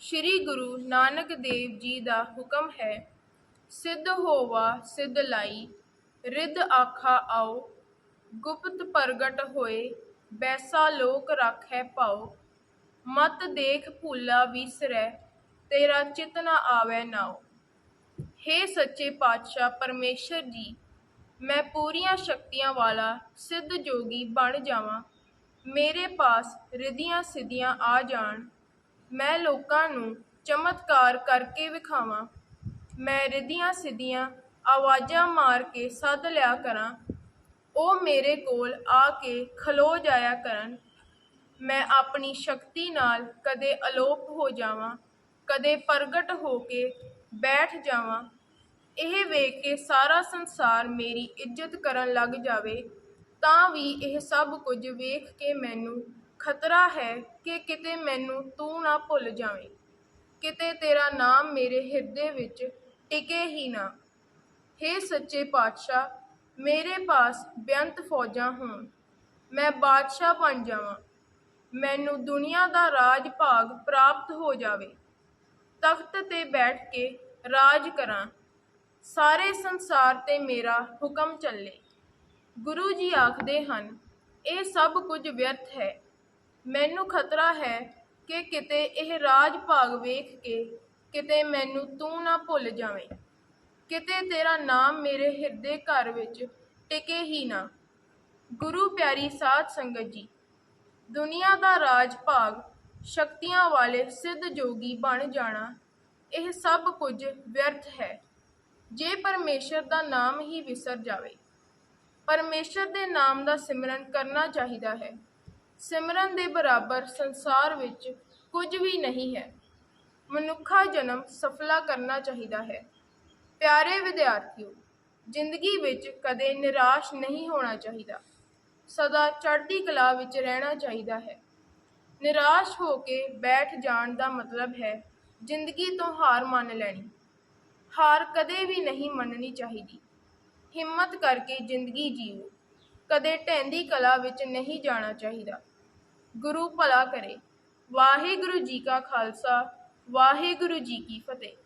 ਸ਼੍ਰੀ ਗੁਰੂ ਨਾਨਕ ਦੇਵ ਜੀ ਦਾ ਹੁਕਮ ਹੈ, ਸਿੱਧ ਹੋਵਾ, ਸਿੱਧ ਲਾਈ, ਰਿੱਧ ਆਖਾ ਆਓ, ਗੁਪਤ ਪ੍ਰਗਟ ਹੋਏ, ਬੈਸਾ ਲੋਕ ਰਾਖੈ ਪਾਓ, ਮਤ ਦੇਖ ਭੂਲਾ ਵਿਸਰੈ, ਤੇਰਾ ਚਿਤ ਨਾ ਆਵੈ ਨਾਉ। ਹੇ ਸੱਚੇ ਪਾਤਸ਼ਾਹ ਪਰਮੇਸ਼ਰ ਜੀ, ਮੈਂ ਪੂਰੀਆਂ ਸ਼ਕਤੀਆਂ ਵਾਲਾ ਸਿੱਧ ਜੋਗੀ ਬਣ ਜਾਵਾਂ। ਮੇਰੇ ਪਾਸ ਰਿਧੀਆਂ ਸਿੱਧੀਆਂ ਆ ਜਾਣ। ਮੈਂ ਲੋਕਾਂ ਨੂੰ ਚਮਤਕਾਰ ਕਰਕੇ ਵਿਖਾਵਾਂ। ਮੈਂ ਰਿੱਧੀਆਂ ਸਿੱਧੀਆਂ ਆਵਾਜ਼ਾਂ ਮਾਰ ਕੇ ਸੱਦ ਲਿਆ ਕਰਾਂ। ਉਹ ਮੇਰੇ ਕੋਲ ਆ ਕੇ ਖਲੋ ਜਾਇਆ ਕਰਨ। ਮੈਂ ਆਪਣੀ ਸ਼ਕਤੀ ਨਾਲ ਕਦੇ ਅਲੋਪ ਹੋ ਜਾਵਾਂ, ਕਦੇ ਪ੍ਰਗਟ ਹੋ ਕੇ ਬੈਠ ਜਾਵਾਂ। ਇਹ ਵੇਖ ਕੇ ਸਾਰਾ ਸੰਸਾਰ ਮੇਰੀ ਇੱਜ਼ਤ ਕਰਨ ਲੱਗ ਜਾਵੇ, ਤਾਂ ਵੀ ਇਹ ਸਭ ਕੁਝ ਵੇਖ ਕੇ ਮੈਨੂੰ ਖਤਰਾ ਹੈ ਕਿ ਕਿਤੇ ਮੈਨੂੰ ਤੂੰ ਨਾ ਭੁੱਲ ਜਾਵੇਂ। ਕਿਤੇ ਤੇਰਾ ਨਾਮ ਮੇਰੇ ਹਿਰਦੇ ਵਿੱਚ ਟਿਕੇ ਹੀ ਨਾ। ਹੇ ਸੱਚੇ ਪਾਤਸ਼ਾਹ, ਮੇਰੇ ਪਾਸ ਬੇਅੰਤ ਫੌਜਾਂ ਹੋਣ। ਮੈਂ ਬਾਦਸ਼ਾਹ ਬਣ ਜਾਵਾਂ। ਮੈਨੂੰ ਦੁਨੀਆ ਦਾ ਰਾਜ ਭਾਗ ਪ੍ਰਾਪਤ ਹੋ ਜਾਵੇ। ਤਖਤ ਤੇ ਬੈਠ ਕੇ ਰਾਜ ਕਰਾਂ। ਸਾਰੇ ਸੰਸਾਰ ਤੇ ਮੇਰਾ ਹੁਕਮ ਚੱਲੇ। ਗੁਰੂ ਜੀ ਆਖਦੇ ਹਨ, ਇਹ ਸਭ ਕੁਝ ਵਿਅਰਥ ਹੈ। ਮੈਨੂੰ ਖਤਰਾ ਹੈ ਕਿ ਕਿਤੇ ਇਹ ਰਾਜ ਭਾਗ ਵੇਖ ਕੇ ਕਿਤੇ ਮੈਨੂੰ ਤੂੰ ਨਾ ਭੁੱਲ ਜਾਵੇਂ। ਕਿਤੇ ਤੇਰਾ ਨਾਮ ਮੇਰੇ ਹਿਰਦੇ ਘਰ ਵਿੱਚ ਟਿਕੇ ਹੀ ਨਾ। ਗੁਰੂ ਪਿਆਰੀ ਸਾਧ ਸੰਗਤ ਜੀ, ਦੁਨੀਆ ਦਾ ਰਾਜ ਭਾਗ ਸ਼ਕਤੀਆਂ ਵਾਲੇ ਸਿੱਧ ਜੋਗੀ ਬਣ ਜਾਣਾ, ਇਹ ਸਭ ਕੁਝ ਵਿਅਰਥ ਹੈ। ਜੇ ਪਰਮੇਸ਼ਰ ਦਾ ਨਾਮ ਹੀ ਵਿਸਰ ਜਾਵੇ, ਪਰਮੇਸ਼ਰ ਦੇ ਨਾਮ ਦਾ ਸਿਮਰਨ ਕਰਨਾ ਚਾਹੀਦਾ ਹੈ। ਸਿਮਰਨ ਦੇ ਬਰਾਬਰ ਸੰਸਾਰ ਵਿੱਚ ਕੁਝ ਵੀ ਨਹੀਂ ਹੈ। ਮਨੁੱਖਾ ਜਨਮ ਸਫਲਾ ਕਰਨਾ ਚਾਹੀਦਾ ਹੈ। ਪਿਆਰੇ ਵਿਦਿਆਰਥੀਓ, ਜ਼ਿੰਦਗੀ ਵਿੱਚ ਕਦੇ ਨਿਰਾਸ਼ ਨਹੀਂ ਹੋਣਾ ਚਾਹੀਦਾ। ਸਦਾ ਚੜ੍ਹਦੀ ਕਲਾ ਵਿੱਚ ਰਹਿਣਾ ਚਾਹੀਦਾ ਹੈ। ਨਿਰਾਸ਼ ਹੋ ਕੇ ਬੈਠ ਜਾਣ ਦਾ ਮਤਲਬ ਹੈ ਜ਼ਿੰਦਗੀ ਤੋਂ ਹਾਰ ਮੰਨ ਲੈਣੀ। ਹਾਰ ਕਦੇ ਵੀ ਨਹੀਂ ਮੰਨਣੀ ਚਾਹੀਦੀ। ਹਿੰਮਤ ਕਰਕੇ ਜ਼ਿੰਦਗੀ ਜੀਓ। ਕਦੇ ਢਹਿੰਦੀ ਕਲਾ ਵਿੱਚ ਨਹੀਂ ਜਾਣਾ ਚਾਹੀਦਾ। ਗੁਰੂ ਭਲਾ ਕਰੇ। ਵਾਹਿਗੁਰੂ ਜੀ ਕਾ ਖਾਲਸਾ, ਵਾਹਿਗੁਰੂ ਜੀ ਕੀ ਫਤਿਹ।